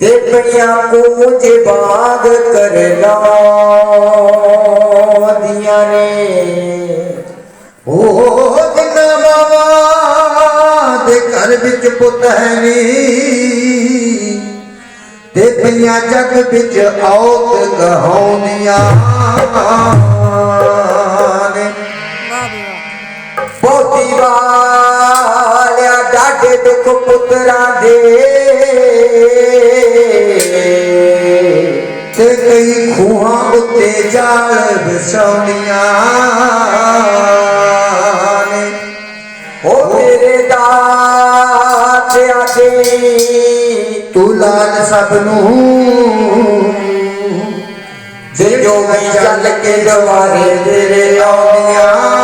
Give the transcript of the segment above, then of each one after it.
ਤੇ ਪਈਆਂ ਕੂੰਜ ਬਾਗ ਕਰਨਾ ਦੀਆਂ ਨੇ। ਉਹ ਜਿੰਨਾ ਬਾਵਾ ਦੇ ਘਰ ਵਿੱਚ ਪੁੱਤ ਹੈ ਨੀ ਤੇ ਪਈਆਂ ਜੱਗ ਵਿੱਚ ਔਤ ਕਹਾਉਂਦੀਆਂ ਨੇ ਪੁੱਤਰਾਂ ਦੇ। ਤੇ ਕਈ ਖੂਹਾਂ ਉੱਤੇ ਜਾਲ ਵਿਛਾਉਂਦੀਆਂ ਨੇ। ਉਹ ਮੇਰੇ ਦਾਤਿਆ ਦੇ ਤੂੰ ਲਾਲ ਸਭ ਨੂੰ। ਜੇ ਜੋ ਵੀ ਚੱਲ ਕੇ ਦਵਾਰੇ ਤੇਰੇ ਆਉਂਦੀਆਂ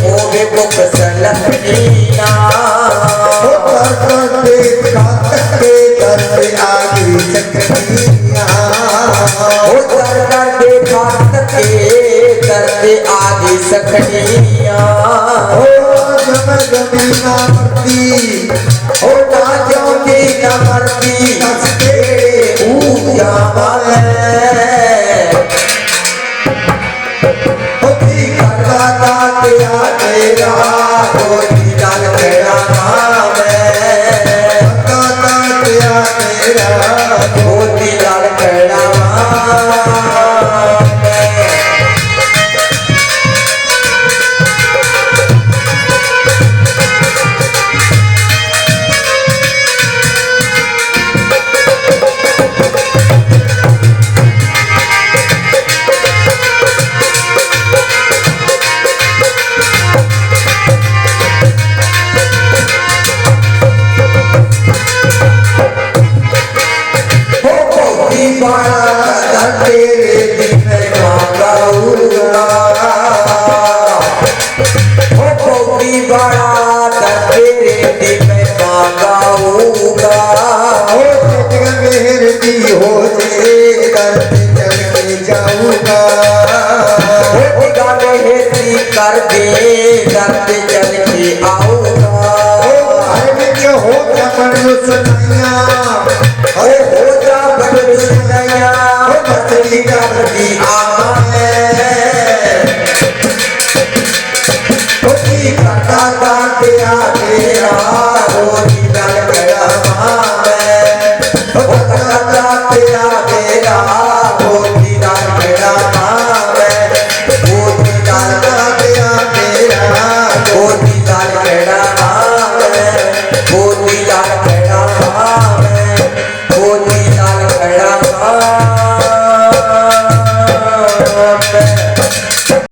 होवे मुख सलपनिया करते आगे चकनिया ओ करते आगे सकनिया जमीना मरती ओ ना क्यों की करते चल के आओ हो जमन او